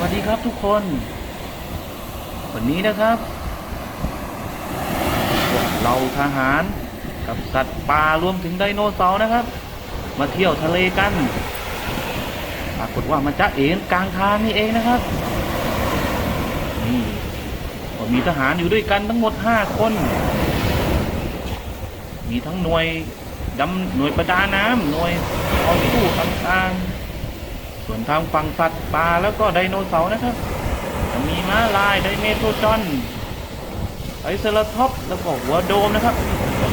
วัสดีครับทุกคน วันนี้นะครับพวกเราทหารกับสัตว์ป่ารวมถึงไดโนเสาร์นะครับ มาเที่ยวทะเลกันปรากฏว่ามันจะเอ็นกลางทางนี่เองนะครับนี่ก็มีทหารอยู่ด้วยกันทั้งหมดห้าคน มีทั้งหน่วยดำหน่วยประดาน้ำหน่วยต่อสู้ต่างๆ ส่วนทางฝั่งสัตว์ป่าแล้วก็ไดโนเสาร์นะครับ จะมีม้าลายไดเมโทรจอนไอเซราท็อปแล้วก็หัวโดมนะครับ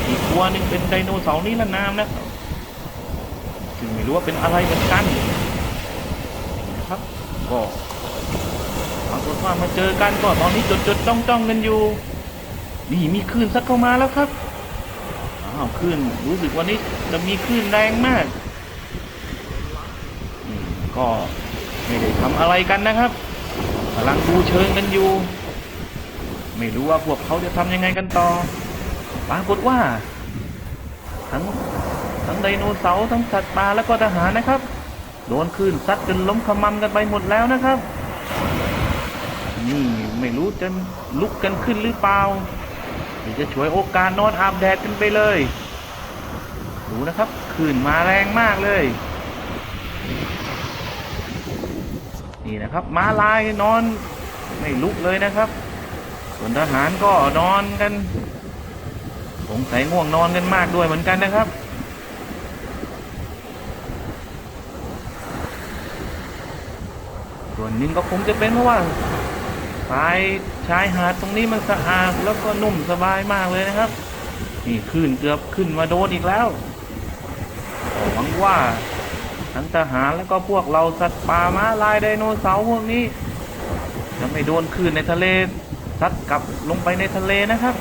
อีกตัวหนึงเป็นไดโนเสาร์นิรนามนะครับซึ่งไม่รู้ว่าเป็นอะไรเหมือนกันนะครับก็ปรากฏว่ามาเจอกันก็ตอนนี้จดจดๆจ้องจ้องๆกันอยู่ นี่มีคลื่นซัดเข้ามาแล้วครับอ้าวคลื่นรู้สึกวันนี้จะมีคลื่นแรงมาก ก็ไม่ได้ทำอะไรกันนะครับกำลังดูเชิงกันอยู่ ไม่รู้ว่าพวกเขาจะทำยังไงกันต่อปรากฏว่า ทั้งทั้งไดโนเสาร์ทั้งสัตว์ป่าแล้วก็ทหารนะครับ โดนคลื่นซัดจนล้มขมำกันไปหมดแล้วนะครับ นี่ไม่รู้จะลุกกันขึ้นหรือเปล่าหรือจะฉวยโอกาสนอนอาบแดดกันไปเลย ดูนะครับคลื่นมาแรงมากเลย นี่นะครับม้าลายนอนไม่ลุกเลยนะครับ ส่วนทหารก็นอนกันสงสัยง่วงนอนกันมากด้วยเหมือนกันนะครับส่วนหนึ่งก็คงจะเป็นเพราะว่าสายชายหาดตรงนี้มันสะอาดแล้วก็นุ่มสบายมากเลยนะครับ นี่ขึ้นเกือบขึ้นมาโดนอีกแล้วหวังว่า ทั้งทหารแล้วก็พวกเราสัตว์ป่าม้าลายไดโนเสาร์พวกนี้ จะไม่โดนคลื่นในทะเลซัดกลับลงไปในทะเลนะครับ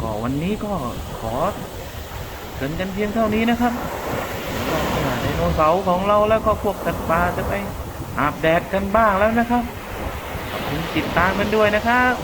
ก็วันนี้ก็ขอเกรินกันเพียงเท่านี้นะครับไดโนเสาร์ของเราแล้วก็พวกสัตว์ป่าจะไปอาบแดดกันบ้างแล้วนะครับขอบคุณติดตามกันด้วยนะครับ